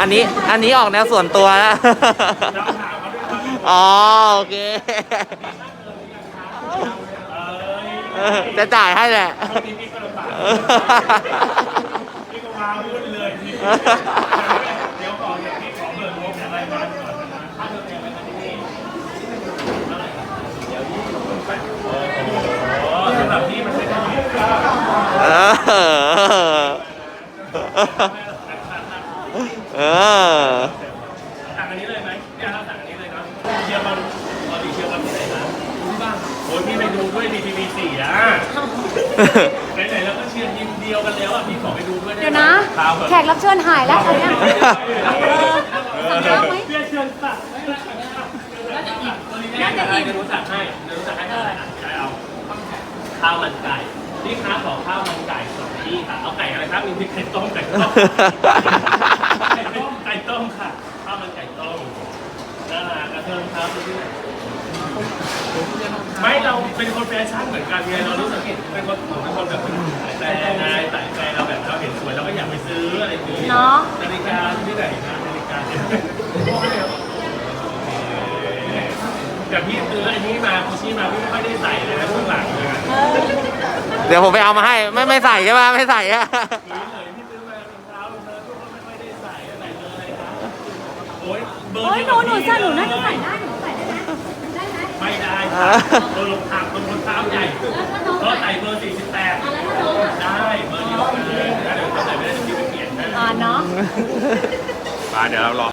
อันนี้อันนี้ออกแนวส่วนตัวนะอ๋อโอเคจะจ่ายให้แหละนี่ก็ลาพี่เลย เออสั่งอันนี้เลยไหมเนี่ยเราสั่งอันนี้เลยนะเชียร์บอลปกติเชียร์บอลที่ไหนนะที่บ้านโอ้ยพี่ไปดูด้วยดีทีวีสี่อะไหนๆแล้วก็เชียร์ทีมเดียวกันแล้วอะพี่ขอไปดูด้วยได้เดี๋ยวไหมนะข่าวเหรอแขกรับเชิญหายแล้วตอนเนี้ยเออสั่งข้าวไหมเพื่อนเชิญสั่งน่าจะอิ่มน่าจะอิ่มจะรู้จักให้จะรู้จักให้อะไรอะใครเอาข้าวมันไก่พี่ค้า ขอข้าวมันไก่สองที่ค่ะเอาไก่อะไรครับมีพริกไก่ต้มไก่ต้มไก่ต้มไก่ต้มค่ะข้าวมันไก่ต้มน่ารักกระเทิงครับไม่เราเป็นคนแฟชั่นเหมือนกันไงเรารู้สึกเป็นคนเป็นคนแบบแต่ไงแต่ใจเราแบบเราเห็นสวยเราก็อยากไปซื้ออะไรอย่างนี้เนาะนาฬิกาที่ไหนนะนาฬิกา แต่พี่ซื้ออันนี้มาคุชิมาพี่ไม่ค่อยได้ใส่เลยนะช่วงหลังเลยอะเออเดี๋ยวผมไปเอามาให้ไม่ไม่ใส่ใช่ไหมไม่ใส่อะซื้อเลยพี่ซื้อมารองเท้ารองเท้าพวกก็ไม่ค่อยได้ใส่อะไรเลยครับโอ้ยเบอร์โอ้ยเดียวหนูกับหนูพี่จะหนูน่าจะใส่ได้หนูใส่ได้ไหมได้ไหมไม่ได้ค่ะเบอร์รองเท้าเป็นคนเท้าใหญ่ก็ใส่เบอร์48ได้เบอร์เดียวกันเลยนะเดี๋ยวถ้าใส่ไม่ได้จะพี่ไปเปลี่ยนให้อ่าเนาะ มาเดี๋ยวเรารอ